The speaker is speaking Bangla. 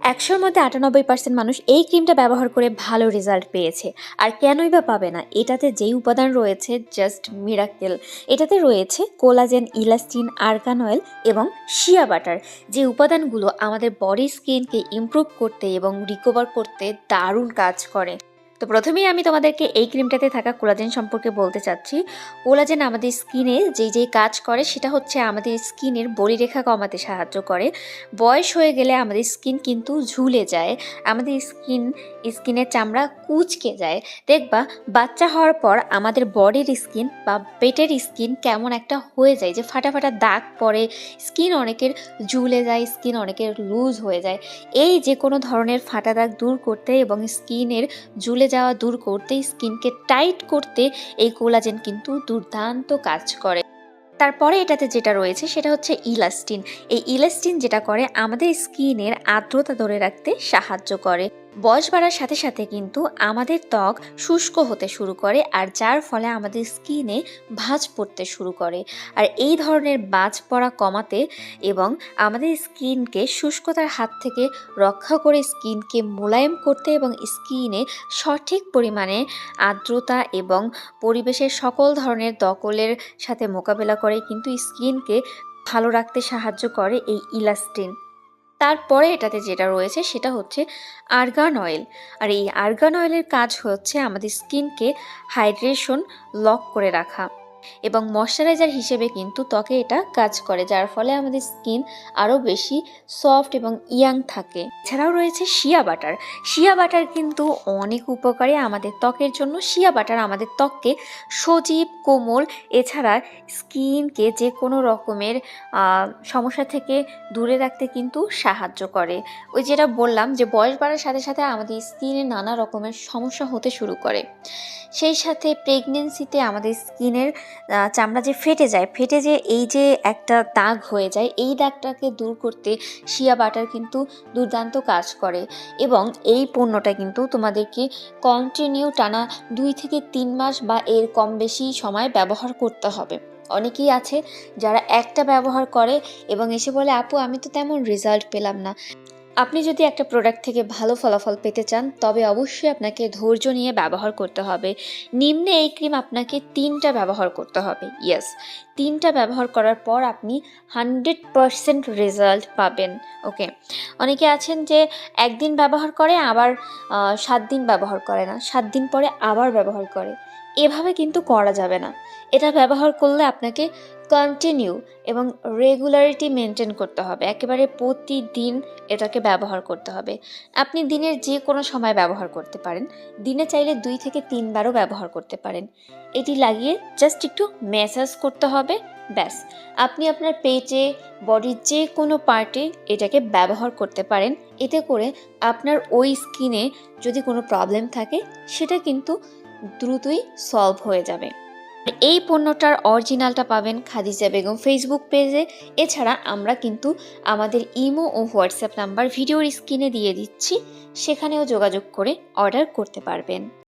একশোর মধ্যে আটানব্বই পার্সেন্ট মানুষ এই ক্রিমটা ব্যবহার করে ভালো রেজাল্ট পেয়েছে। আর কেনই বা পাবে না? এটাতে যেই উপাদান রয়েছে জাস্ট মিরাকেল এটাতে রয়েছে কোলাজেন ইলাস্টিন আর্গান অয়েল এবং শিয়া বাটার যে উপাদানগুলো আমাদের বডি স্কিনকে ইমপ্রুভ করতে এবং রিকভার করতে দারুণ কাজ করে। তো প্রথমেই আমি তোমাদেরকে এই ক্রিমটাতে থাকা কোলাজেন সম্পর্কে বলতে চাচ্ছি। কোলাজেন আমাদের স্কিনে যেই যেই কাজ করে, সেটা হচ্ছে আমাদের স্কিনের বলিরেখা কমাতে সাহায্য করে। বয়স হয়ে গেলে আমাদের স্কিন কিন্তু ঝুলে যায়। আমাদের স্কিন স্কিনের চামড়া কুচকে যায়। দেখবা, বাচ্চা হওয়ার পর আমাদের বডির স্কিন বা পেটের স্কিন কেমন একটা হয়ে যায়। যে ফাটা ফাটা দাগ পড়ে স্কিন অনেকের ঝুলে যায় স্কিন অনেকের লুজ হয়ে যায়। এই যে কোনো ধরনের ফাটা দাগ দূর করতে এবং স্কিনের ঝুলে যাওয়া দূর করতে, স্কিনকে টাইট করতে এই কোলাজেন কিন্তু দুর্দান্ত কাজ করে। তারপরে এটাতে যেটা রয়েছে সেটা হচ্ছে ইলাস্টিন। এই ইলাস্টিন যেটা করে, আমাদের স্কিনের আর্দ্রতা ধরে রাখতে সাহায্য করে। বয়স বাড়ার সাথে সাথে কিন্তু আমাদের ত্বক শুষ্ক হতে শুরু করে আর যার ফলে আমাদের স্কিনে ভাঁজ পড়তে শুরু করে। আর এই ধরনের বাজ পড়া কমাতে এবং আমাদের স্কিনকে শুষ্কতার হাত থেকে রক্ষা করে স্কিনকে মোলায়েম করতে এবং স্কিনে সঠিক পরিমাণে আর্দ্রতা এবং পরিবেশের সকল ধরনের দখলের সাথে মোকাবেলা করে কিন্তু স্কিনকে ভালো রাখতে সাহায্য করে এই ইলাস্টিন। তারপরে এটাতে যেটা রয়েছে সেটা হচ্ছে আর্গান অয়েল আর এই আর্গান অয়েলের কাজ হচ্ছে আমাদের স্কিনকে হাইড্রেশন লক করে রাখা। এবং ময়শ্চারাইজার হিসেবে কিন্তু ত্বকে এটা কাজ করে, যার ফলে আমাদের স্কিন আরও বেশি সফট এবং ইয়াং থাকে। এছাড়াও রয়েছে শিয়া বাটার শিয়া বাটার কিন্তু অনেক উপকারী আমাদের ত্বকের জন্য। শিয়া বাটার আমাদের ত্বককে সজীব, কোমল, এছাড়া স্কিনকে যে কোনো রকমের সমস্যা থেকে দূরে রাখতে কিন্তু সাহায্য করে। ওই যেটা বললাম যে, বয়স বাড়ার সাথে সাথে আমাদের স্কিনে নানা রকমের সমস্যা হতে শুরু করে। সেই সাথে প্রেগনেন্সিতে আমাদের স্কিনের চামড়া যে ফেটে যায়, ফেটে যে এই যে একটা দাগ হয়ে যায়, এই দাগটাকে দূর করতে শিয়া বাটার কিন্তু দুর্দান্ত কাজ করে এবং এই পণ্যটা কিন্তু তোমাদেরকে কন্টিনিউ টানা দুই থেকে তিন মাস বা এর কম বেশি সময় ব্যবহার করতে হবে। অনেকেই আছে যারা একটা ব্যবহার করে এবং এসে বলে, আপু, আমি তো তেমন রেজাল্ট পেলাম না। আপনি যদি একটা প্রোডাক্ট থেকে ভালো ফলাফল পেতে চান, তবে অবশ্যই আপনাকে ধৈর্য নিয়ে ব্যবহার করতে হবে। নিম্নে এই ক্রিম আপনাকে তিনটা ব্যবহার করতে হবে। ইয়েস তিনটা ব্যবহার করার পর আপনি হান্ড্রেড পারসেন্ট রেজাল্ট পাবেন। ওকে অনেকে আছেন যে একদিন ব্যবহার করে, আবার সাত দিন ব্যবহার করে না। সাত দিন পরে আবার ব্যবহার করে। এভাবে কিন্তু করা যাবে না। এটা ব্যবহার করলে আপনাকে কন্টিনিউ এবং রেগুলারিটি মেনটেন করতে হবে। একেবারে প্রতিদিন এটাকে ব্যবহার করতে হবে। আপনি দিনের যে কোনো সময় ব্যবহার করতে পারেন। দিনে চাইলে দুই থেকে তিনবারও ব্যবহার করতে পারেন। এটি লাগিয়ে জাস্ট একটু ম্যাসাজ করতে হবে, ব্যাস। আপনি আপনার পেটে বডির যে কোনো পার্টে এটাকে ব্যবহার করতে পারেন। এতে করে আপনার ওই স্কিনে যদি কোনো প্রবলেম থাকে, সেটা কিন্তু দ্রুতই সলভ হয়ে যাবে। এই পণ্যটার অরিজিনালটা পাবেন খাদিজা বেগম ফেসবুক পেজে এছাড়া আমরা কিন্তু আমাদের ইমো ও হোয়াটসঅ্যাপ নাম্বার ভিডিওর স্ক্রিনে দিয়ে দিচ্ছি। সেখানেও যোগাযোগ করে অর্ডার করতে পারবেন।